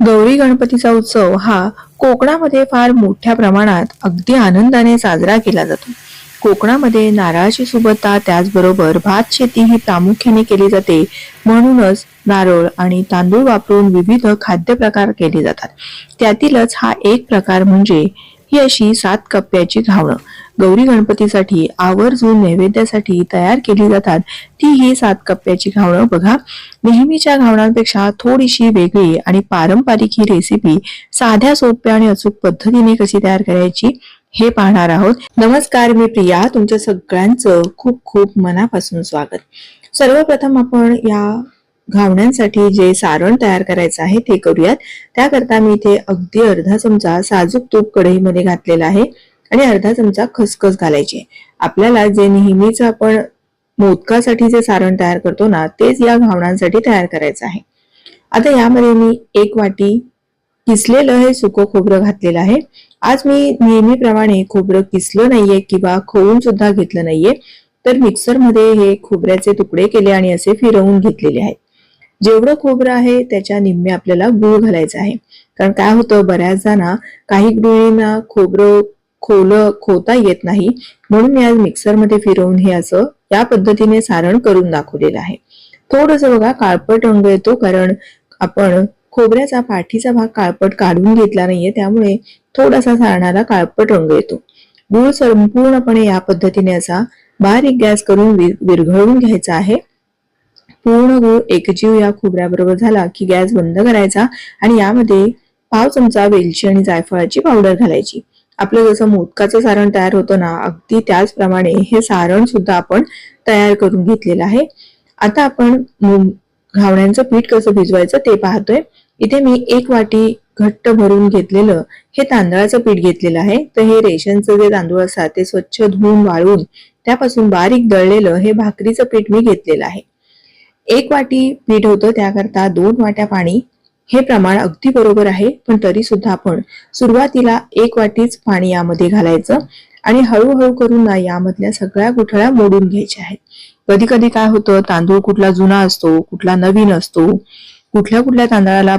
गौरी गणपतीचा उत्सव हा कोकणामध्ये फार मोठ्या प्रमाणात अगदी आनंदाने साजरा केला जातो. कोकणामध्ये नारळाची सुबत्ता त्याचबरोबर भात शेती ही प्रामुख्याने केली जाते. म्हणूनच नारळ आणि तांदूळ वापरून विविध खाद्य प्रकार केले जातात. त्यातीलच हा एक प्रकार म्हणजे ही अशी सात कप्प्याची घावणं गौरी गणपतीसाठी आवर्जून नैवेद्यासाठी तयार केली जातात ती ही सात कप्प्याची घावणं बघा. नेहमीच्या घावणांपेक्षा थोडीशी वेगळी आणि पारंपरिक ही रेसिपी साध्या सोप्या आणि अचूक पद्धतीने कशी तयार करायची हे पाहणार आहोत. नमस्कार मी प्रिया तुमच्या सगळ्यांचं खूप खूप मनापासून स्वागत. सर्वप्रथम आपण या घावण्यांसाठी जे सारण तयार करायचं आहे ते करूयात. त्याकरता मी इथे अगदी अर्धा चमचा साजूक तूप कढईमध्ये घातलेला आहे. आणि अर्धा चमचा खसखस घालायची. आपल्याला जे नेहमीच आपण मोदकासाठी जे सारण तयार करतो ना तेच या घावणांसाठी तयार करायचं आहे. आता यामध्ये मी एक वाटी किसलेलं हे सुकं खोबरं घातलेलं आहे. आज मी नेहमीप्रमाणे खोबरं किसलं नाहीये किंवा खोवून सुद्धा घेतलं नाहीये तर मिक्सरमध्ये हे खोबऱ्याचे तुकडे केले आणि असे फिरवून घेतलेले आहेत. जेवढं खोबरं आहे त्याच्या निम्मे आपल्याला गुळ घालायचं आहे. कारण काय होतं बऱ्याचदा ना काही गृहिणींना खोबरं खोल खोता येत नाही. म्हणून मी आज मिक्सरमध्ये फिरवून हे असं या पद्धतीने सारण करून दाखवलेलं आहे. थोडस बघा काळपट रंग येतो कारण आपण खोबऱ्याचा पाठीचा भाग काळपट काढून घेतला नाहीये त्यामुळे थोडासा सारणाला काळपट रंग येतो. गूळ संपूर्णपणे या पद्धतीने असा बारीक गॅस करून विरघळून विरघळवून घ्यायचा आहे. पूर्ण गूळ एकजीव या खोबऱ्याबरोबर झाला की गॅस बंद करायचा आणि यामध्ये पाव चमचा वेलची आणि जायफळाची पावडर घालायची. आपलं जसं मोदकाचं सारण तयार होतं ना अगदी त्याचप्रमाणे हे सारण सुद्धा आपण तयार करून घेतलेलं आहे. आता आपण घावण्यांचं पीठ कसं भिजवायचं ते पाहतोय. इथे मी एक वाटी घट्ट भरून घेतलेलं हे तांदळाचं पीठ घेतलेलं आहे. तर हे रेशनचं जे तांदूळ असतात ते स्वच्छ धुवून वाळून त्यापासून बारीक दळलेलं हे भाकरीचं पीठ मी घेतलेलं आहे. एक वाटी पीठ होतं त्याकरता दोन वाट्या पाणी हे प्रमाण अगदी बरोबर आहे पण तरी सुद्धा आपण सुरुवातीला एक वाटीच पाणी यामध्ये घालायचं आणि हळूहळू करून ना यामधल्या सगळ्या गुठळ्या मोडून घ्यायच्या आहेत. कधी कधी काय होतं तांदूळ कुठला जुना असतो कुठला नवीन असतो कुठल्या कुठल्या तांदळाला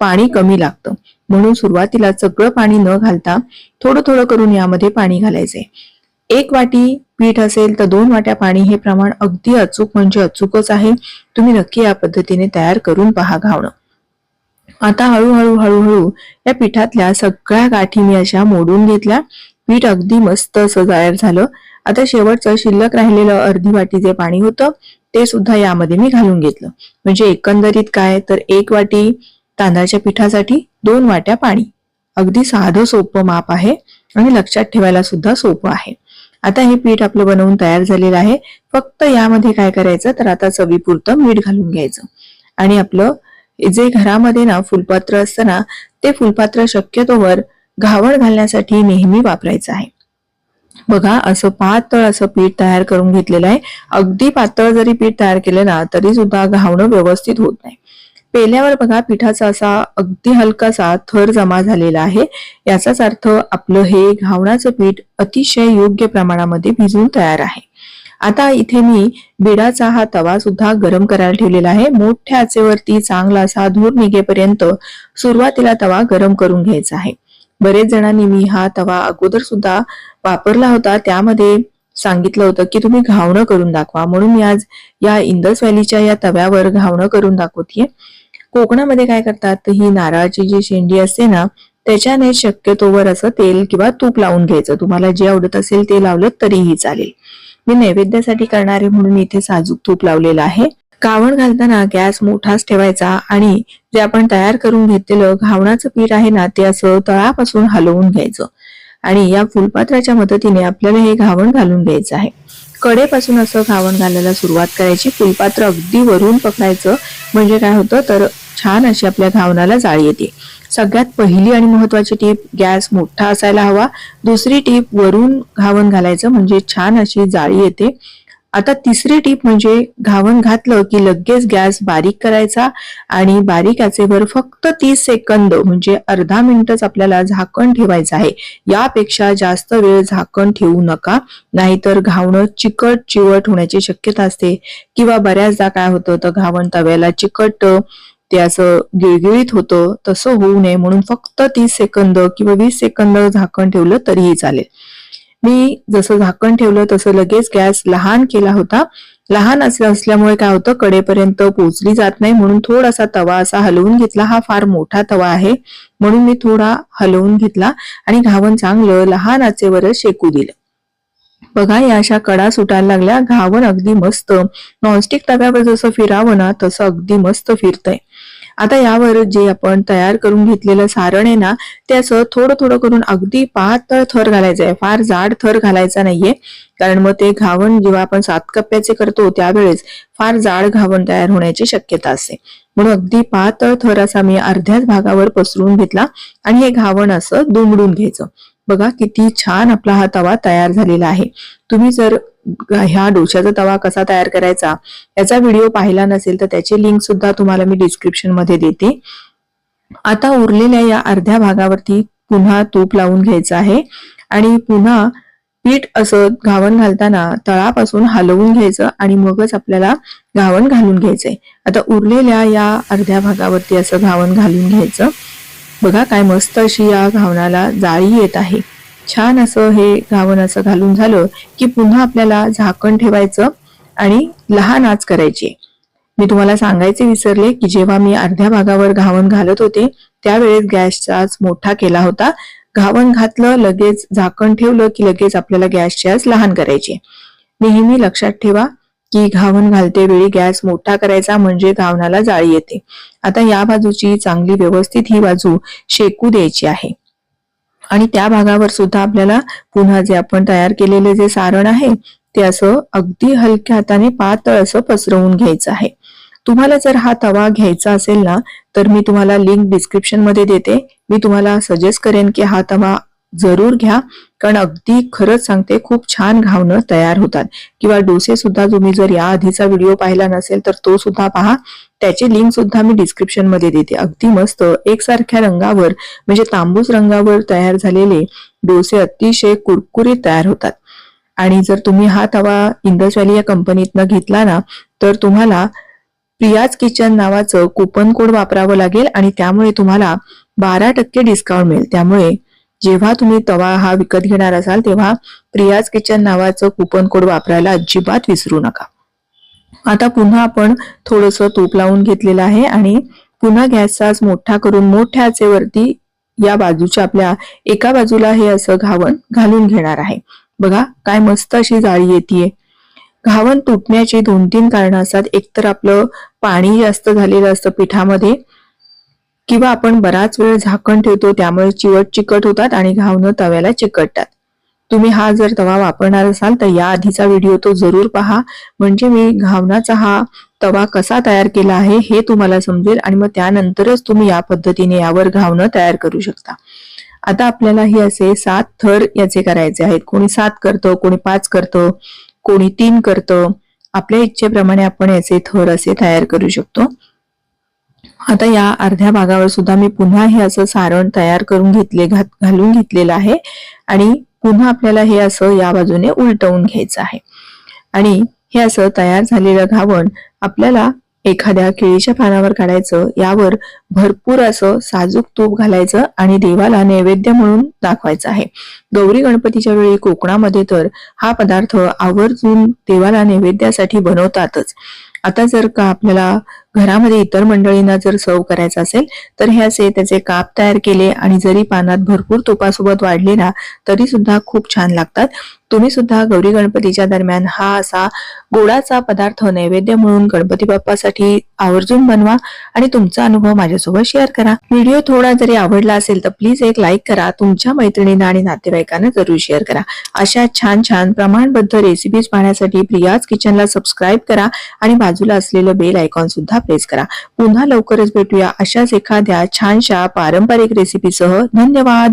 पाणी कमी लागतं. म्हणून सुरुवातीला सगळं पाणी न घालता थोडं थोडं करून यामध्ये पाणी घालायचंय. एक वाटी पीठ असेल तर दोन वाट्या पाणी हे प्रमाण अगदी अचूक म्हणजे अचूकच आहे. तुम्ही नक्की या पद्धतीने तयार करून पहा घावणं. आता हळूहळू हळूहळू या पिठातल्या सगळ्या गाठी मी अशा मोडून घेतल्या. पीठ अगदी मस्त असं तयार झालं. आता शेवटचं शिल्लक राहिलेलं अर्धी वाटी जे पाणी होतं ते सुद्धा यामध्ये मी घालून घेतलं. म्हणजे एकंदरीत काय? तर एक वाटी तांदळाच्या पिठासाठी दोन वाट्या पाणी. अगदी साधं सोपं माप आहे आणि लक्षात ठेवायला सुद्धा सोपं आहे. आता हे पीठ आपलं बनवून तयार झालेलं आहे. फक्त यामध्ये काय करायचं? तर आता चवीपुरतं मीठ घालून घ्यायचं. आणि आपलं जे घरामध्ये ना फुलपात्र असतं ना ते फुलपात्र शक्यतोवर घावण घालण्यासाठी नेहमी वापरायचं आहे. बघा असं पातळ असं पीठ तयार करून घेतलेलं आहे. अगदी पातळ जरी पीठ तयार केलं ना तरी सुद्धा घावणं व्यवस्थित होत नाही. पेल्यावर बघा पिठाचा असा अगदी हलकासा थर जमा झालेला आहे. याचाच अर्थ आपलं हे घावणाचं पीठ अतिशय योग्य प्रमाणामध्ये भिजून तयार आहे. आता इथे मी बिडाचा हा तवा सुद्धा गरम करायला ठेवलेला आहे. मोठ्या आचेवरती चांगला असा धूर निघेपर्यंत सुरुवातीला तवा गरम करून घ्यायचा आहे. बरेच जणांनी मी हा तवा अगोदर सुद्धा वापरला होता. त्यामध्ये सांगितलं होतं की तुम्ही घावणं करून दाखवा. म्हणून मी आज या इंदस व्हॅलीच्या या तव्यावर घावणं करून दाखवतीये. कोकणामध्ये काय करतात ही नारळाची जी शेंडी असते ना त्याच्याने शक्यतोवर असं तेल किंवा तूप लावून घ्यायचं. तुम्हाला जे आवडत असेल ते लावलं तरीही चालेल. मी नैवेद्यासाठी करणारे म्हणून इथे साजूक तूप लावलेलं आहे. घावण घालताना गॅस मोठाच ठेवायचा आणि जे आपण तयार करून घेतलेलं घावणाचं पीठ आहे ना ते असं तळापासून हलवून घ्यायचं. आणि या फुलपात्राच्या मदतीने आपल्याला हे घावण घालून घ्यायचं आहे. कडेपासून असं घावण घालायला सुरुवात करायची. फुलपात्र अगदी वरून पकडायचं. म्हणजे काय होतं? तर छान अशी आपल्या घावणाला जाळी येते. सगळ्यात पहिली आणि महत्वाची टीप गॅस मोठा असायला हवा. दुसरी टीप वरून घावण घालायचं म्हणजे छान अशी जाळी येते. आता तिसरी टीप म्हणजे घावण घातलं की लगेच गॅस बारीक करायचा आणि बारीक आचेवर फक्त तीस सेकंद म्हणजे अर्धा मिनिटच आपल्याला झाकण ठेवायचं आहे. यापेक्षा जास्त वेळ झाकण ठेवू नका. नाहीतर घावणं चिकट चिवट होण्याची शक्यता असते. किंवा बऱ्याचदा काय होतं तर घावण तव्याला चिकट ते असं गिळगिळीत होतं तसं होऊ नये म्हणून फक्त तीस सेकंद किंवा वीस सेकंद झाकण ठेवलं तरीही चालेल. मी जसं झाकण ठेवलं तसं लगेच गॅस लहान केला होता. लहान असं असल्यामुळे काय होतं कडेपर्यंत पोचली जात नाही म्हणून थोडासा तवा असा हलवून घेतला. हा फार मोठा तवा आहे म्हणून मी थोडा हलवून घेतला आणि घावन चांगलं लहान आचेवरच शेकू दिलं. बघा या अशा कडा सुटायला लागल्या. घावण अगदी मस्त. नॉनस्टिक तव्यावर जसं फिरावं ना तसं अगदी मस्त फिरतंय. आता यावर जे आपण तयार करून घेतलेलं सारण आहे ना त्याचं थोडं थोडं करून अगदी पातळ थर घालायचं आहे फार जाड थर घालायचा नाहीये. कारण मग ते घावण जेव्हा आपण सात कप्प्याचे करतो त्यावेळेस फार जाड घावण तयार होण्याची शक्यता असते. म्हणून अगदी पातळ थर असा मी अर्ध्याच भागावर पसरून घेतला आणि हे घावण असं दुमडून घ्यायचं. बघा किती छान आपला हा तवा तयार झालेला आहे. तुम्ही जर ह्या डोशाचा तवा कसा तयार करायचा याचा व्हिडिओ पाहिला नसेल तर त्याची लिंक सुद्धा तुम्हाला मी डिस्क्रिप्शनमध्ये देते. आता उरलेल्या या अर्ध्या भागावरती पुन्हा तूप लावून घ्यायचं आहे आणि पुन्हा पीठ असं घावण घालताना तळापासून हलवून घ्यायचं आणि मगच आपल्याला घावण घालून घ्यायचंय. आता उरलेल्या या अर्ध्या भागावरती असं घावण घालून घ्यायचं. बघा काय मस्त अशी या घावणाला जाळी येत आहे. छान असं हे घावण असं घालून झालं की पुन्हा आपल्याला झाकण ठेवायचं आणि लहान आच करायची. मी तुम्हाला सांगायचे विसरले की जेव्हा मी अर्ध्या भागावर घावण घालत होते त्यावेळेस गॅसचा आच मोठा केला होता. घावण घातलं लगेच झाकण ठेवलं की लगेच आपल्याला गॅसची आच लहान करायची. नेहमी लक्षात ठेवा की घावन घालते वेळी गॅस मोठा करायचा म्हणजे घावणाला जाळी येते. आता या बाजूची चांगली व्यवस्थित ही बाजू शेकू द्यायची आहे. आणि त्या भागावर सुद्धा आपल्याला पुन्हा जे आपण तयार केलेले जे सारण आहे ते असं अगदी हलक्या हाताने पातळ असं पसरवून घ्यायचं आहे. तुम्हाला जर हा तवा घ्यायचा असेल ना तर मी तुम्हाला लिंक डिस्क्रिप्शनमध्ये देते. मी तुम्हाला सजेस्ट करेन की हा तवा जरूर घ्या. कारण अगदी खरंच सांगते खूप छान घावणं तयार होतात. किंवा डोसे सुद्धा तुम्ही जर या आधीचा व्हिडिओ पाहिला नसेल तर तो सुद्धा पहा. त्याची लिंक सुद्धा मी डिस्क्रिप्शनमध्ये देते. अगदी मस्त एकसारख्या रंगावर म्हणजे तांबूस रंगावर तयार झालेले डोसे अतिशय कुरकुरीत तयार होतात. आणि जर तुम्ही हा तवा इंडस व्हॅली या कंपनीतनं घेतला ना तर तुम्हाला प्रियाज किचन नावाचं कुपन कोड वापरावं लागेल आणि त्यामुळे तुम्हाला बारा टक्के डिस्काउंट मिळेल. त्यामुळे जेव्हा तुम्ही तवा हा विकत घेणार असाल तेव्हा प्रियाज किचन नावाचं कुपन कोड वापरायला अजिबात विसरू नका. आता पुन्हा आपण थोडस तूप लावून घेतलेलं आहे आणि पुन्हा गॅसचा मोठा करून मोठ्या आचेवरती या बाजूच्या आपल्या एका बाजूला हे असं घावण घालून घेणार आहे. बघा काय मस्त अशी जाळी येते घावण तुटण्याची दोन तीन कारण असतात एकतर आपलं पाणी जास्त झालेलं असतं पिठामध्ये किंवा आपण बराच वेळ झाकण ठेवतो त्यामुळे चिवट चिकट होतात आणि घावणं तव्याला चिकटतात. तुम्ही हा जर तवा वापरणार असाल तर या आधीचा व्हिडिओ तो जरूर पहा. म्हणजे मी घावनाचा हा तवा कसा तयार केला आहे हे तुम्हाला समजेल आणि मग त्यानंतरच तुम्ही या पद्धतीने यावर घावणं तयार करू शकता. आता आपल्याला हे असे सात थर याचे करायचे आहेत. कोणी सात करतं कोणी पाच करतं कोणी तीन करतं. आपल्या इच्छेप्रमाणे आपण याचे थर असे तयार करू शकतो. आता या अर्ध्या भागावर सुद्धा मी पुन्हा हे असं सारण तयार करून घेतले घालून घेतलेलं आहे. आणि पुन्हा आपल्याला हे असं या बाजूने उलटवून घ्यायचं आहे. आणि हे असं तयार झालेलं घावण आपल्याला एखाद्या केळीच्या पानावर काढायचं यावर भरपूर असं साजूक तूप घालायचं आणि देवाला नैवेद्य म्हणून दाखवायचं आहे. गौरी गणपतीच्या वेळी कोकणामध्ये तर हा पदार्थ आवर्जून देवाला नैवेद्यासाठी बनवतातच. आता जर का आपल्याला घरामध्ये इतर मंडळींना जर सर्व करायचं असेल तर हे असे त्याचे काप तयार केले आणि जरी पानात भरपूर तुपासोबत वाढले ना तरी सुद्धा खूप छान लागतात. तुम्ही सुद्धा गौरी गणपतीच्या दरम्यान हा असा गोडाचा पदार्थ नैवेद्य म्हणून गणपती बाप्पासाठी आवर्जून बनवा आणि तुमचा अनुभव माझ्यासोबत शेअर करा. व्हिडिओ थोडा जरी आवडला असेल तर प्लीज एक लाईक करा तुमच्या मैत्रिणींना आणि नातेवाईकांना जरूर शेअर करा. अशा छान छान प्रमाणबद्ध रेसिपीज पाहण्यासाठी प्रियाज किचनला सबस्क्राईब करा आणि बाजूला असलेलं बेल आयकॉन सुद्धा प्लेस करा. पुन्हा लवकरच भेटूया अशाच एखाद्या छानशा पारंपरिक रेसिपीसह धन्यवाद.